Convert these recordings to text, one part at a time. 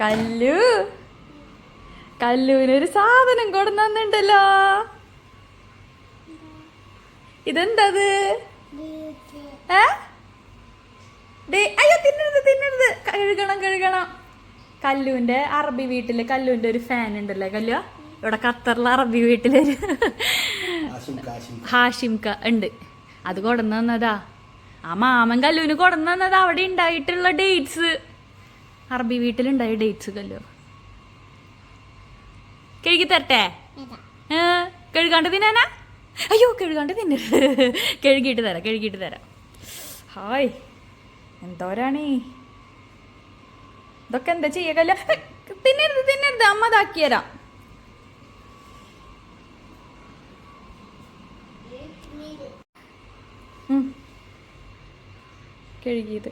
കല്ലു. കല്ലുവിനൊരു സാധനം കൊടുന്നുണ്ടല്ലോ ഇതെന്തത്? ഏ? അയ്യോ തിന്നരുത് തിന്നരുത്. കഴുകണം കഴുകണം. കല്ലുവിന്റെ അറബി വീട്ടിൽ കല്ലുവിന്റെ ഒരു ഫാൻ ഉണ്ടല്ലേ കല്ലു? ഇവിടെ ഖത്തറിലെ അറബി വീട്ടിലൊരു ഹാഷിംക ഉണ്ട്. അത് കൊടന്നു തന്നതാ. ആ മാമൻ കല്ലുവിന് കൊടന്നു തന്നതാ. അവിടെ ഉണ്ടായിട്ടുള്ള ഡേറ്റ്സ് അറബി വീട്ടിലുണ്ടായ ഡേറ്റ്സ് കല്ലോ. കഴുകി തരട്ടെ കഴുകാണ്ട് തിന്നാനാ? അയ്യോ കഴുകാണ്ട് തിന്ന. കഴുകിയിട്ട് തരാം കഴുകിയിട്ട് തരാം. ഹായ് എന്തോരാണേ? ഇതൊക്കെ എന്താ ചെയ്യകല്ല തിന്നരുത് തിന്നരുത് അമ്മ ഇതാക്കി തരാം. കഴുകിയത്.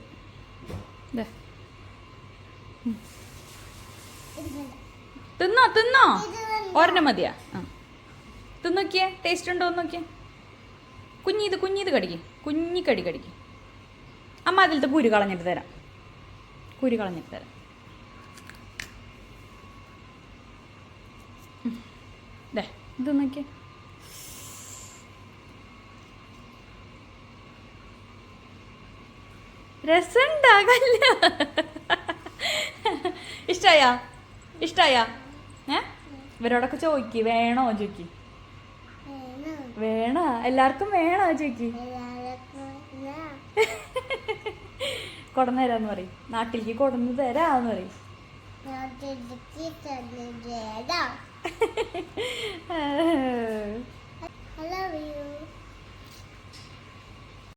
ദേ. തിന്നോ തിന്നോ? ഒരെണ്ണം മതിയാ. തിന്നോക്കിയേ ടേസ്റ്റ് ഉണ്ടോ എന്ന് നോക്കിയേ. കുഞ്ഞിത് കുഞ്ഞീത് കുഞ്ഞി കടി കടിക്ക്. അമ്മ അതിലത്തെ കുരു കളഞ്ഞിട്ട് തരാം. കുരു കളഞ്ഞിട്ട് തരാം. ദേ ഇത് നോക്കിയേ. രസമുണ്ടാകല്ല ഇഷ്ടായ? ഇഷ്ടായ? ഏ? ഇവരോടൊക്കെ ചോദിക്ക്. വേണോ ചോദിക്ക്? വേണോ? എല്ലാവർക്കും വേണോ ചോദിക്ക്? കൊടന്നു തരാന്ന് പറയും. നാട്ടിലേക്ക് കൊടന്നു തരാന്ന് പറയും.